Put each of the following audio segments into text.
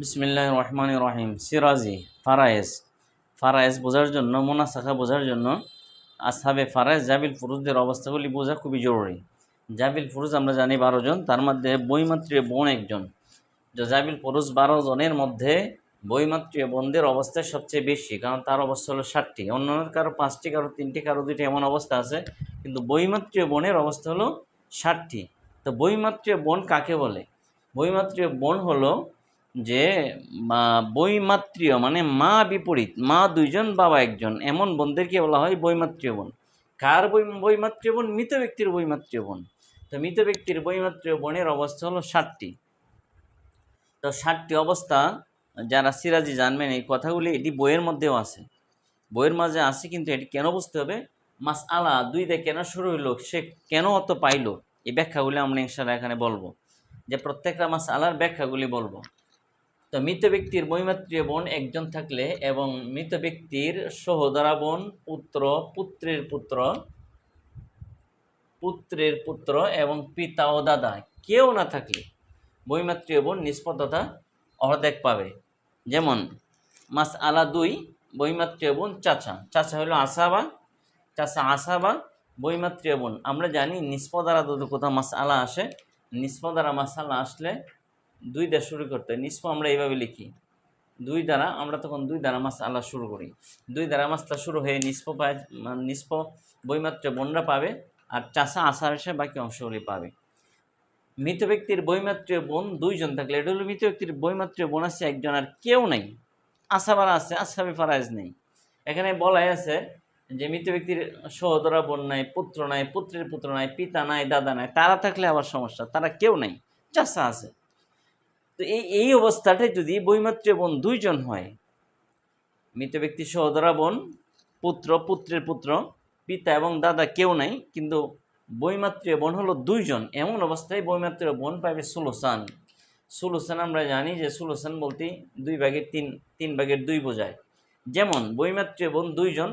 বিসমিল্লাহ রহমান রহিম। সিরাজি, ফারায়েজ। ফারায়েজ বোঝার জন্য, মোনাসাখা বোঝার জন্য আসহাবে ফারায়েজ জাবিল ফুরুজদের অবস্থাগুলি বোঝা খুবই জরুরি। জাবিল ফুরুজ আমরা জানি বারো জন, তার মধ্যে বইমাত্রীয় বোন একজন। জাবিল ফুরুজ বারো জনের মধ্যে বইমাত্রীয় বোনদের অবস্থা সবচেয়ে বেশি, কারণ তার অবস্থা হলো ষাটটি। অন্যান্য কারও পাঁচটি, কারও তিনটি, কারও দুইটি এমন অবস্থা আছে, কিন্তু বইমাত্রীয় বোনের অবস্থা হলো ষাটটি। তো বইমাত্রীয় বোন কাকে বলে? বইমাত্রীয় বোন হলো যে বৈমাত্রীয় মানে মা বিপরীত, মা দুইজন, বাবা একজন। এমন বোনদেরকে বলা হয়? বৈমাত্রীয় বোন। কার বই বৈমাত্রীয় বোন? মৃত ব্যক্তির বৈমাত্রীয় বোন। তো মৃত ব্যক্তির বৈমাত্রীয় বোনের অবস্থা হলো ষাটটি। তো ষাটটি অবস্থা, যারা সিরাজি জানবেন, এই কথাগুলি এটি বইয়ের মধ্যেও আছে। বইয়ের মাঝে আছে, কিন্তু এটি কেন বুঝতে হবে? মাস আলা দুই দিয়ে কেন শুরু হইল? সে কেন অত পাইলো? এই ব্যাখ্যাগুলি আমরা এখানে বলব। যে প্রত্যেকটা মাস আলার ব্যাখ্যাগুলি বলব। তো মৃত ব্যক্তির বৈমাত্রীয় বোন একজন থাকলে এবং মৃত ব্যক্তির সহোদরা বোন পুত্র, পুত্রের পুত্র পুত্রের পুত্র এবং পিতা ও দাদা কেউ না থাকলে বৈমাত্রীয় বোন নিষ্পত্ততা অর্ধেক পাবে। যেমন, মাস আলা দুই বৈমাত্রীয় বোন চাচা। চাচা হলো আসাবা চাচা আসাবা বৈমাত্রীয় বোন। আমরা জানি নিষ্পদারা যদি কোথাও মাস আলা আসে। নিষ্পদারা মাস আলা আসলে দুই দ্বারা শুরু করতে হয়। নিষ্প আমরা এইভাবে লিখি। দুই দ্বারা, আমরা তখন দুই দ্বারা মাস আল্লাহ শুরু করি। দুই দ্বারা মাসটা শুরু হয়ে নিষ্প পায় নিষ্প বইমাত্র বোনরা পাবে আর চাষা আশা এসে বাকি অংশগুলি পাবে। মৃত ব্যক্তির বইমাত্রীয় বোন দুইজন থাকলে, এটা হলো মৃত ব্যক্তির বইমাত্রীয় বোন আছে একজন আর কেউ নাই। আশাবারা আছে আশাবি ফারাইজ নেই। এখানে বলাই আছে যে মৃত ব্যক্তির সহোদরা বোন নাই, পুত্র নাই, পুত্রের পুত্র নাই, পিতা নাই, দাদা নাই, তারা থাকলে আবার সমস্যা, তারা কেউ নাই, চাষা আছে। তো এই এই অবস্থাটায় যদি বৈমাত্রীয় বোন দুইজন হয়, মৃত ব্যক্তি সহোদরা বোন, পুত্র, পুত্রের পুত্র, পিতা এবং দাদা কেউ নাই, কিন্তু বৈমাত্রীয় বোন হলো দুইজন। এমন অবস্থায় বৈমাত্রীয় বোন পাবে সুলোসান সুলোসান আমরা জানি যে সুলোসান বলতে দুই ভাগের তিন তিন ভাগের দুই বোঝায়। যেমন বৈমাত্রীয় বোন দুইজন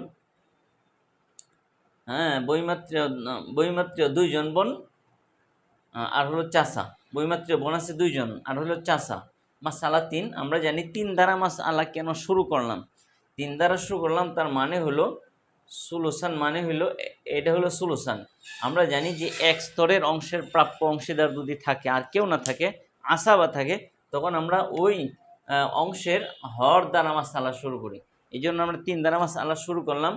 হ্যাঁ বৈমাত্রীয় বৈমাত্রীয় দুইজন বোন আর হলো চাষা বইমাত্রীয় বোন আছে দুইজন, আর হলো চাষা মাস আলা তিন, আমরা জানি তিন দ্বারা মাস আলা কেন শুরু করলাম? তিন দ্বারা শুরু করলাম, তার মানে হলো সুলুসান মানে হলো এটা হলো সুলুসান। আমরা জানি যে এক স্তরের অংশের প্রাপ্য অংশীদার যদি থাকে, আর কেউ না থাকে, আশা বা থাকে, তখন আমরা ওই অংশের হর দ্বারা মাস আলা শুরু করি। এই জন্য আমরা তিন দ্বারা মাস আলা শুরু করলাম।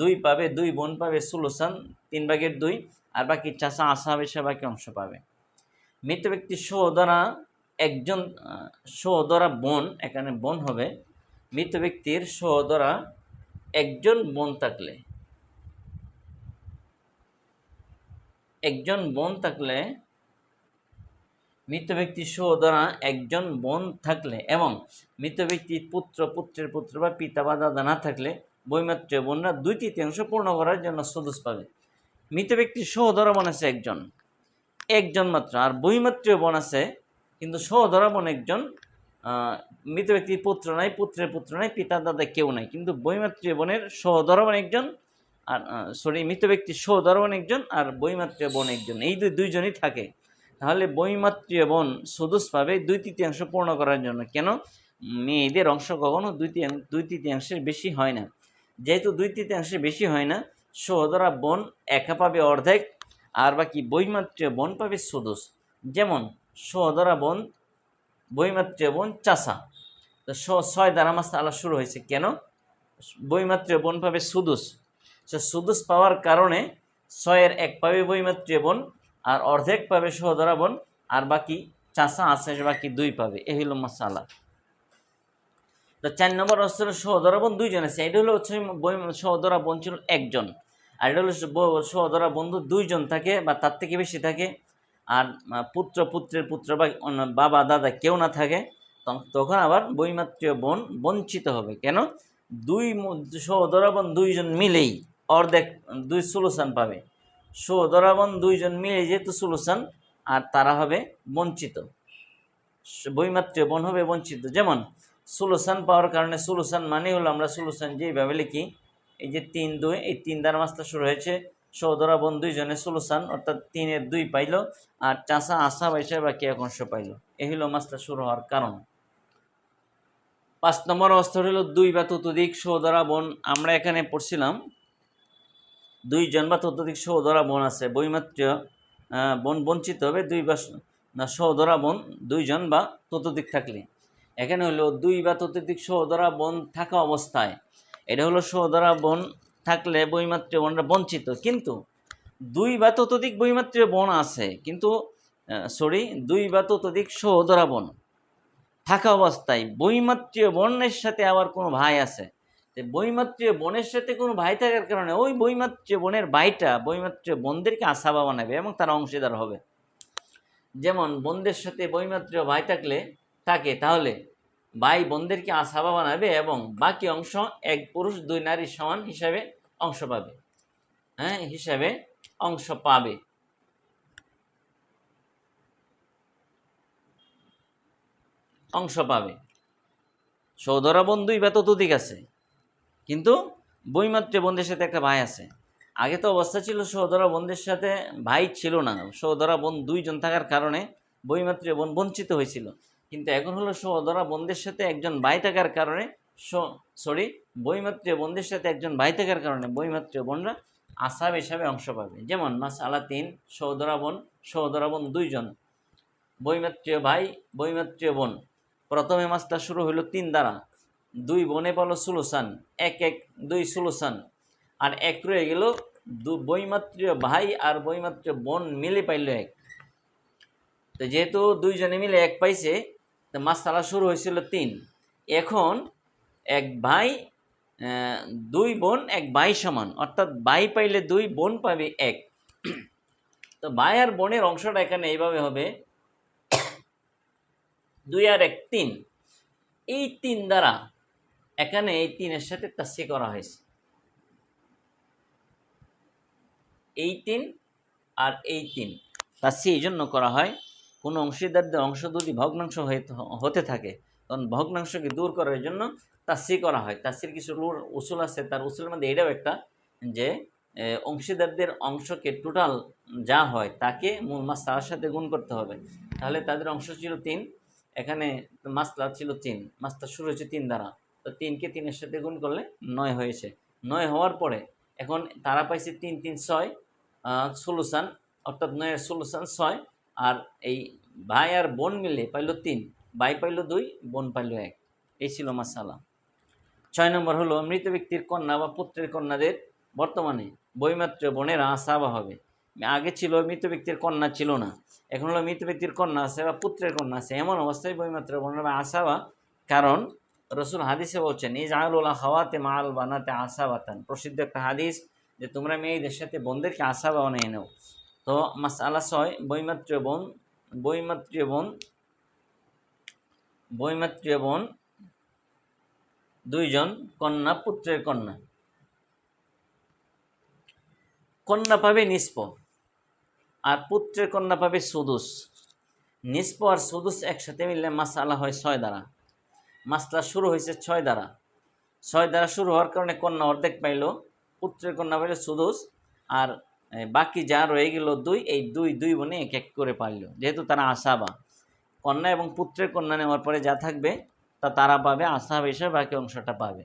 দুই পাবে দুই, বোন পাবে সুলুসান, তিন ভাগের দুই, আর বাকি চাষা আশা হবে সে বাকি অংশ পাবে। মৃত ব্যক্তির সহোদরা একজন সহোদরা বোন, এখানে বোন হবে। মৃত ব্যক্তির সহোদরা একজন বোন থাকলে, একজন বোন থাকলে, মৃত ব্যক্তির সহোদরা একজন বোন থাকলে এবং মৃত ব্যক্তির পুত্র, পুত্রের পুত্র বা পিতা বা দাদা না থাকলে বৈমাত্রীয় বোনরা দুই তৃতীয়াংশ পূর্ণ করার জন্য সদস্য পাবে। মৃত ব্যক্তির সহোদরা বোন আছে একজন। একজন মাত্র। আর বইমাত্রীয় বোন আছে, কিন্তু সহধরা বোন একজন মৃত ব্যক্তির পুত্র নাই, পুত্রের পুত্র নাই, পিতা দাদা কেউ নাই। কিন্তু বইমাত্রীয় বোনের সহধরা বোন একজন, আর সরি মৃত ব্যক্তির সহধরা বোন একজন, আর বইমাত্রীয় বোন একজন। এই দুই, দুইজনই থাকে। তাহলে বইমাত্রীয় বোন সুদুস পাবে দুই তৃতীয়াংশ পূর্ণ করার জন্য কেন? মেয়েদের অংশ কখনো দুই দুই তৃতীয়াংশের বেশি হয় না। যেহেতু দুই তৃতীয়াংশের বেশি হয় না সহদরা বোন একা পাবে অর্ধেক আর বাকি বইমাত্রীয় বোন পাবে সুদুস যেমন, সহদরা বোন বইমাত্রীয় বোন চাষা তো ছয় দ্বারা মাস আলা শুরু হয়েছে। কেন? বইমাত্রীয় বোন পাবে সুদুস সে সুদুস পাওয়ার কারণে ছয়ের এক পাবে বইমাত্রীয় বোন, আর অর্ধেক পাবে সহদরা বোন, আর বাকি চাষা আছে, বাকি দুই পাবে। এই হলো মাসালা। তো চার নম্বর অস্ত্রের সহদরা বোন দুইজন আছে। এটা হলো হচ্ছে বই সহদরা বোন ছিল একজন। হলো সহদরা বন্ধু দুইজন থাকে বা তার থেকে বেশি থাকে। আর পুত্র, পুত্রের পুত্র বা বাবা, দাদা কেউ না থাকে তখন আবার বইমাত্রীয় বোন বঞ্চিত হবে। কেন? দুই সহদরা বোন দুইজন মিলেই অর্ধেক, দুই সুলুসান পাবে। সহদরা বোন দুইজন মিলে যেহেতু সুলুসান আর তারা হবে বঞ্চিত। বইমাত্রীয় বোন হবে বঞ্চিত। যেমন সুলুসান পাওয়ার কারণে সুলুসান মানে হলো আমরা সুলুসান যেইভাবে লিখি এই যে তিন দুই, এই তিন দ্বারা মাসটা শুরু হয়েছে। সৌদরা বোন দুইজনে সুলুসান, অর্থাৎ তিনের দুই পাইল, আর চাষা আশা বাইশা বাকি এক অংশ পাইল। এ হলো মাসটা শুরু হওয়ার কারণ। পাঁচ নম্বর অবস্থা হলো দুই বা ততোধিক সহোদরা বোন। আমরা এখানে পড়ছিলাম, দুইজন বা ততোধিক সহোদরা বোন আছে বইমাত্র বোন বঞ্চিত হবে দুই বা না সহোদরা বোন দুইজন বা ততোধিক থাকলে। এখানে হলো দুই বা ততোধিক সহোদরা বোন থাকা অবস্থায় এটা হলো সহোদরা বোন থাকলে বৈমাত্রীয় বোনরা বঞ্চিত। কিন্তু দুই বা ততোধিক বৈমাত্রীয় বোন আছে, কিন্তু সরি দুই বা ততোধিক সহোদরা বোন থাকা অবস্থায় বৈমাত্রীয় বোনের সাথে আবার কোনো ভাই আছে। বৈমাত্রীয় বোনের সাথে কোনো ভাই থাকার কারণে ওই বৈমাত্রীয় বোনের ভাইটা বৈমাত্রীয় বোনদেরকে আশাবা বানাবে এবং তারা অংশীদার হবে। যেমন, বোনদের সাথে বৈমাত্রীয় ভাই থাকলে থাকে, তাহলে ভাই বোনদেরকে আশাবা বানাবে এবং বাকি অংশ এক পুরুষ, দুই নারীর সমান হিসাবে অংশ পাবে? হ্যাঁ হিসাবে অংশ পাবে। অংশ পাবে। সৌদরা বন্ধুই বা ততোধিক আছে। কিন্তু বৈমাত্রী বন্ধের সাথে একটা ভাই আছে। আগে তো অবস্থা ছিল সহোদরা বোনদের সাথে ভাই ছিল না। সহোদরা বোন দুইজন থাকার কারণে বৈমাত্রী বোন বঞ্চিত হয়েছিল। কিন্তু এখন হলো সহোদরা বোনদের সাথে একজন ভাই থাকার কারণে সরি বৈমাত্রী বোনদের সাথে একজন ভাই থাকার কারণে বৈমাত্রী বোনরা আসাব হিসাবে অংশ পাবে। যেমন মাস আলা তিন সহোদরা বোন সহোদরা বোন দুইজন। বৈমাত্রীয় ভাই, বৈমাত্রীয় বোন। প্রথমে মাসটা শুরু হলো তিন দ্বারা। দুই বনে বলো সুলুসান, এক এক, দুই সুলুসান। আর এক রয়ে গেল দু বৈমাত্রীয় ভাই আর বৈমাত্রীয় বোন মিলে পাইল এক। তো যেহেতু দুইজনে মিলে এক পাইছে তো মাসালা শুরু হয়েছিল তিন। এখন এক ভাই দুই বোন, এক ভাই সমান। অর্থাৎ ভাই পাইলে দুই, বোন পাবে এক। তো ভাই আর বোনের অংশটা এখানে এইভাবে হবে। দুই আর এক, তিন। এই তিন দ্বারা এখানে এই তিনের সাথে তাসি করা হয়েছে। এই তিন আর এই তিন। তাসি এই জন্য করা হয় কোনো অংশীদারদের অংশ যদি ভগ্নাংশ হতে থাকে, তখন ভগ্নাংশকে দূর করার জন্য তাসি করা হয়। তাসির কিছু উসুল আছে। তার উসুলের মধ্যে এটাও একটা যে অংশীদারদের অংশকে টোটাল যা হয় তাকে মূল মাস তার সাথে গুণ করতে হবে। তাহলে তাদের অংশ ছিল তিন, এখানে মাসলা ছিল তিন মাসটা শুরু হয়েছে তিন দ্বারা। তো তিনকে তিনের সাথে গুণ করলে নয় হয়েছে। নয় হওয়ার পরে এখন তারা পাইছে তিন তিন, ছয় সলুসান অর্থাৎ নয়ের সলুসান ছয় আর এই ভাই আর বোন মিলে পাইলো তিন, ভাই পাইলো দুই, বোন পাইলো এক। এই ছিল মাসালা ছয় নম্বর হলো, মৃত ব্যক্তির কন্যা বা পুত্রের কন্যাদের বর্তমানে বৈমাত্র বোনেরা আসাবা হবে। আগে ছিল মৃত ব্যক্তির কন্যা ছিল না। এখন হলো মৃত ব্যক্তির কন্যা আছে বা পুত্রের কন্যা আছে, এমন অবস্থায় বৈমাত্র বোনেরা আসাবা। কারণ রসুল হাদিসে বলছেন এই জাহালুল্লাহ হাওয়াতে মাল বানাতে আশা বাতান প্রসিদ্ধ একটা হাদিস যে তোমরা মেয়েদের সাথে বোনদেরকে আশা বানিয়ে নেও। তো মাস আলা ছয় বৈমাত্রীয় বোন বৈমাত্রীয় বোন বৈমাত্রীয় বোন দুইজন কন্যা, পুত্রের কন্যা। কন্যা পাবে নিষ্প আর পুত্রের কন্যা পাবে সুদুস। নিষ্প আর সুদুস একসাথে মিললে মাসালা হয় ছয় দ্বারা। মাসলা শুরু হয়েছে ছয় দ্বারা। ছয় দ্বারা শুরু হওয়ার কারণে কন্যা অর্ধেক পাইল, পুত্রের কন্যা পাইল সুদুস আর বাকি যা রয়ে গেল দুই, এই দুই দুই বোনে এক এক করে পাইল। যেহেতু তারা আশাবা কন্যা এবং পুত্রের কন্যা নেওয়ার পরে যা থাকবে, তা তারা পাবে আশাব হিসেবে বাকি অংশটা পাবে।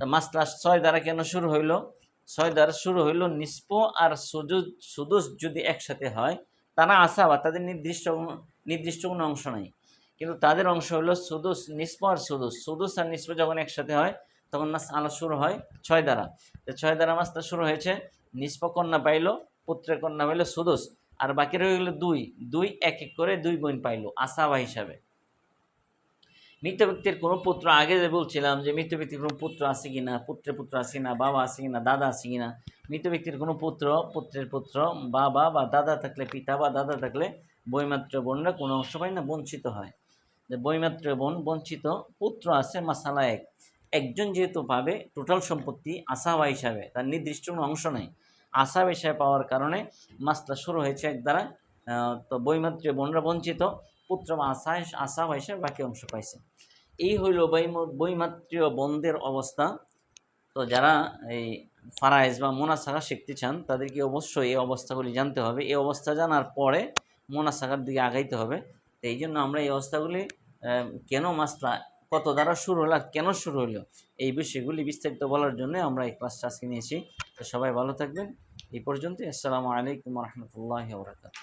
তো মাসলা ছয় দ্বারা কেন শুরু হইল? ছয় দ্বারা শুরু হইল নিষ্প আর সুদুস সুদুস যদি একসাথে হয়, তারা আশাবা তাদের নির্দিষ্ট নির্দিষ্ট কোনো অংশ নাই। কিন্তু তাদের অংশ হলো সুদুস নিষ্প আর সুদুস সুদুস আর নিষ্প যখন একসাথে হয়, তখন মাস আলো শুরু হয় ছয় দ্বারা। তো ছয় দ্বারা মাসটা শুরু হয়েছে নিষ্প কন্যা পাইল, পুত্রের কন্যা পাইল সুদুস আর বাকি রয়ে গেল দুই। দুই এক এক করে দুই বোন পাইল, আসাবা হিসাবে। মৃত ব্যক্তির কোনো পুত্র, আগে যে বলছিলাম যে মৃত ব্যক্তির কোনো পুত্র আছে কিনা, পুত্রের পুত্র আছে কিনা, বাবা আছে কিনা, দাদা আছে কিনা, মৃত ব্যক্তির কোনো পুত্র, পুত্রের পুত্র, বাবা বা দাদা থাকলে পিতা বা দাদা থাকলে বৈমাত্র বোনরা কোনো অংশ পায় না, বঞ্চিত হয়। যে বৈমাত্র বোন, বঞ্চিত পুত্র আছে, মাসালা এক। একজন যেহেতু পাবে টোটাল সম্পত্তি আসাবা হিসাবে, তার নির্দিষ্ট কোনো অংশ নেই। আসাব হিসাবে পাওয়ার কারণে মাসটা শুরু হয়েছে এক দ্বারা তো বৈমাত্র বোনরা বঞ্চিত, পুত্র বা আশা আশা হিসাবে বাকি অংশ পাইছে। এই হইল বৈমাত্রীয় বন্ধের অবস্থা। তো যারা এই ফারাইজ বা মোনাসাগা শিখতে চান, তাদেরকে অবশ্যই এই অবস্থাগুলি জানতে হবে। এই অবস্থা জানার পরে মোনাসাগার দিকে আগাইতে হবে। তো এই জন্য আমরা এই অবস্থাগুলি কেন মাসলা কত দ্বারা শুরু হলো আর কেন শুরু হলো, এই বিষয়গুলি বিস্তারিত বলার জন্য আমরা এই ক্লাসটা আজকে নিয়েছি। তো সবাই ভালো থাকবেন। এই পর্যন্ত আসসালামু আলাইকুম রহমতুল্লাহ বরকাত